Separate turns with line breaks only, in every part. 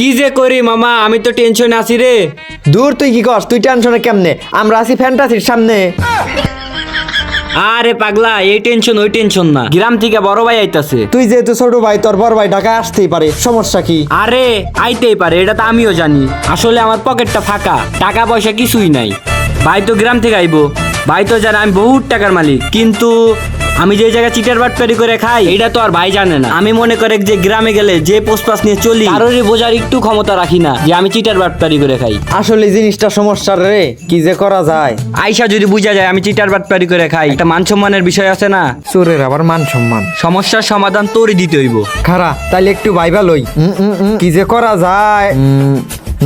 কি যে করি মামা? আমি তো টেনশনে আছি রে।
দূর তুই কি কর তুই টেনশনে কেমনে? আমরা আছি ফ্যান্টাসির সামনে।
আরে পাগলা এই টেনশন ওই টেনশন না। গ্রাম থেকে বড় ভাই আইতাছে।
তুই যেহেতু ছোট ভাই তোর বড় ভাই ঢাকা আসতেই পারে। সমস্যা কি?
আরে আইতেই পারে এটা তো আমিও জানি। আসলে আমার পকেটটা ফাঁকা টাকা পয়সা কিছুই নাই। ভাই তো গ্রাম থেকে আইবো। ভাই তো জানে আমি বহুত টাকার মালিক। কিন্তু আমি যে জায়গায় চিটার বাটপারি করে খাই এটা তো আর ভাই জানে না। আমি মনে করে যে গ্রামে গেলে যে পোস্ট পাস নিয়ে চলি কারোরই বোঝার একটু ক্ষমতা রাখি না যে আমি চিটার বাটপারি করে খাই।
আসলে জিনিসটা সমস্যা রে কি যে করা যায়?
আইসা যদি বুঝা যায় আমি চিটার বাটপারি করে খাই একটা মান সম্মানের বিষয় আছে না?
চোরের আবার মান সম্মান
সমস্যার সমাধান তোরই দিতে হইব।
খারা তাইলে একটু ভাইবা লই। উম, উম, উম, কি যে করা যায়? উম,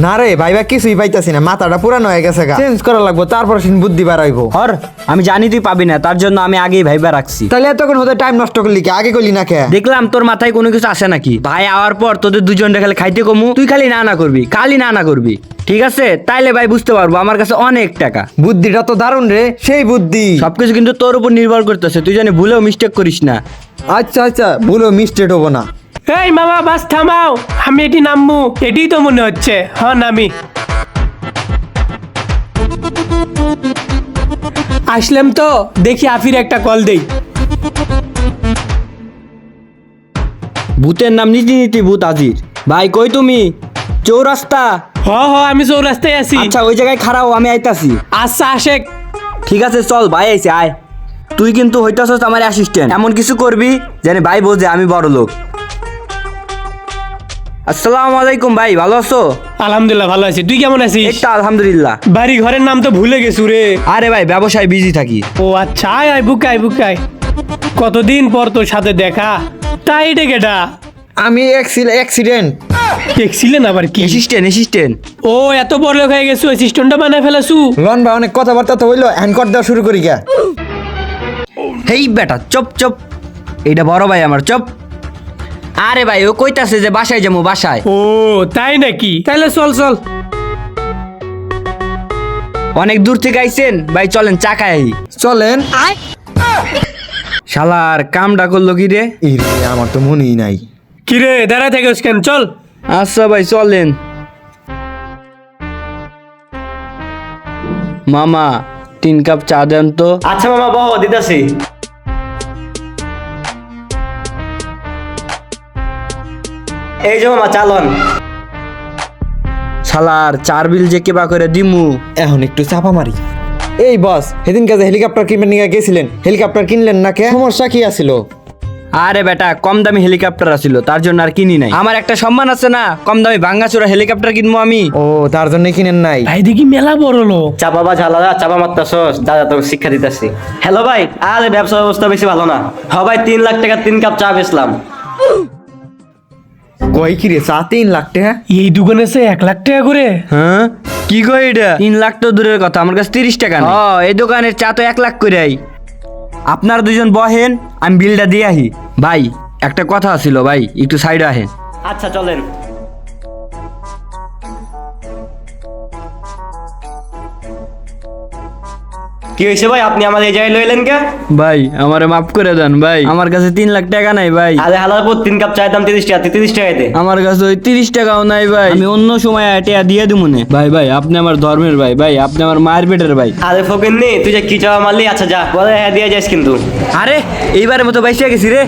না রে ভাইবা কিছুই পাইতাছি না মাথাটা পুরানো হয়ে গেছে গা। চেঞ্জ করা লাগবো তারপর সিন বুদ্ধি বাড়াইবো।
হর আমি জানি তুই পাবি না তার জন্য আমি আগেই ভাইবা রাখছি।
তাহলে এতক্ষণ হতে টাইম নষ্ট করলি কি? আগে করলি না কে?
দেখলাম তোর মাথায় কোনো কিছু আসে নাকি। ভাই আওয়ার পর তোদের দুজন খালি খাইতে কমু তুই খালি না না করবি খালি না না করবি। ঠিক আছে? তাইলে ভাই বুঝতে পারব আমার কাছে অনেক টাকা।
বুদ্ধিটা তো দারুণ রে সেই বুদ্ধি।
সবকিছু কিন্তু তোর উপর নির্ভর করতেছে তুই জানি ভুলেও মিস্টেক করিস না।
আচ্ছা আচ্ছা ভুলো মিস্টেড হব না।
এই মামা বাস থামাও। আমি এটি নামবো। এটাই তো মনে হচ্ছে। হ্যাঁ নামি আসলাম তো। দেখি আফির একটা কল দেই।
ভূতের নাম নীতি নীতি ভূত আজির। ভাই কই তুমি? চৌরাস্তা।
হ হ আমি চৌরাস্তায় আছি।
আচ্ছা ওই জায়গায় খারাপ আমি আইতাছি।
আচ্ছা আশেক
ঠিক আছে চল ভাই আইছে আয়। তুই কিন্তু হইতাছস আমার অ্যাসিস্ট্যান্ট এমন কিছু করবি জানি ভাই বোঝে আমি বড় লোক আসসালামু আলাইকুম ভাই ভালো আছো?
আলহামদুলিল্লাহ ভালো আছি। তুই কেমন আছিস?
একটা আলহামদুলিল্লাহ।
বাড়ি ঘরের নাম তো ভুলে গেছু রে।
আরে ভাই ব্যবসায় বিজি থাকি।
ও আচ্ছা আয় আয় বুকাই বুকাই কতদিন পর তোর সাথে দেখা? তাই এটা কেটা?
আমি অ্যাক্সিডেন্ট
দেখছিলেন আবার কি?
অ্যাসিস্ট্যান্ট অ্যাসিস্ট্যান্ট
ও এত বড় লোক হয়ে গেছো অ্যাসিস্ট্যান্টটা বানায় ফেলাছু।
লন ভাই অনেক কথাবার্তা তো হইল হ্যান্ড দেওয়া শুরু করি গা।
হেই বেটা চপ চপ। এইটা বড় ভাই আমার চপ। আরে ভাই ও কইতাছে যে বাসায় যাব বাসায়।
ও তাই নাকি? তাহলে চল চল।
অনেক দূর থেকে আইছেন? ভাই চলেন চাকায়
চলেন।
শালার কামটা করল কি রে?
ইরে আমার তো মনেই নাই।
কিরে দাঁড়া থাকিস কেন? চল।
আচ্ছা ভাই চলেন। মামা তিন কাপ চা দেন তো।
আচ্ছা মামা বহ দিতাছি। এই যে মামা চালন।
শালার চার বিল যে কেবা করে দিমু।
এখন একটু চাপা মারি। এই বস সেদিন কাজে হেলিকপ্টার কিনবেন নিয়ে গেছিলেন। হেলিকপ্টার কিনলেন না কে? সমস্যা কি আছিল?
আরে বেটা কম দামি হেলিকপ্টার আছিল তার জন্য আর কিনি নাই। আমার একটা সম্মান আছে না কম দামি ভাঙ্গাচোরা হেলিকপ্টার কিনবো আমি।
ও তার জন্য কিনেন নাই।
ভাই দেখি মেলা বড় লোক।
চাপা বা ঝালা চাপা মারতাছস। দাদা তোকে শিক্ষা দিতাছি। হ্যালো ভাই আরে ব্যবসা অবস্থা বেশি ভালো না। হ ভাই তিন লাখ টাকা তিন কাপ চা বেচলাম।
কই কি রে? চা তিন লাখ টাকা?
এই দোকানে সে এক লাখ টাকা করে?
হ্যাঁ? কি কই এটা? তিন লাখ তো দূরের কথা আমার কাছে তিরিশ টাকা ও এই দোকানের চা তো এক লাখ করে আই। আপনার দুজন বহেন আমি বিলটা দিয়ে আহি। ভাই একটা কথা ছিল ভাই একটু সাইড আহেন।
আচ্ছা চলেন। কি হয়েছে ভাই? আপনি আমার এই জায়গায় লইলেন কে?
ভাই আমারে মাফ করে দেন ভাই। আমার কাছে তিন লাখ টাকা নাই ভাই।
আরে হালার পর তিন কাপ চায়ের দাম তিরিশ টাকা তিরিশ টাকাতে
আমার কাছে ওই তিরিশ টাকাও নাই ভাই। আমি অন্য সময় টেয়া দিয়ে দিব মনে ভাই ভাই আপনি আমার ধর্মের ভাই ভাই আপনি আমার মায়ের পেটের ভাই।
আরে ফকির নি তুই যে কি চাওয়া মারলি? আচ্ছা যা বলে হ্যাঁ দিয়ে যাস কিন্তু।
আরে এইবারের মতো বাইসে গেছি রে।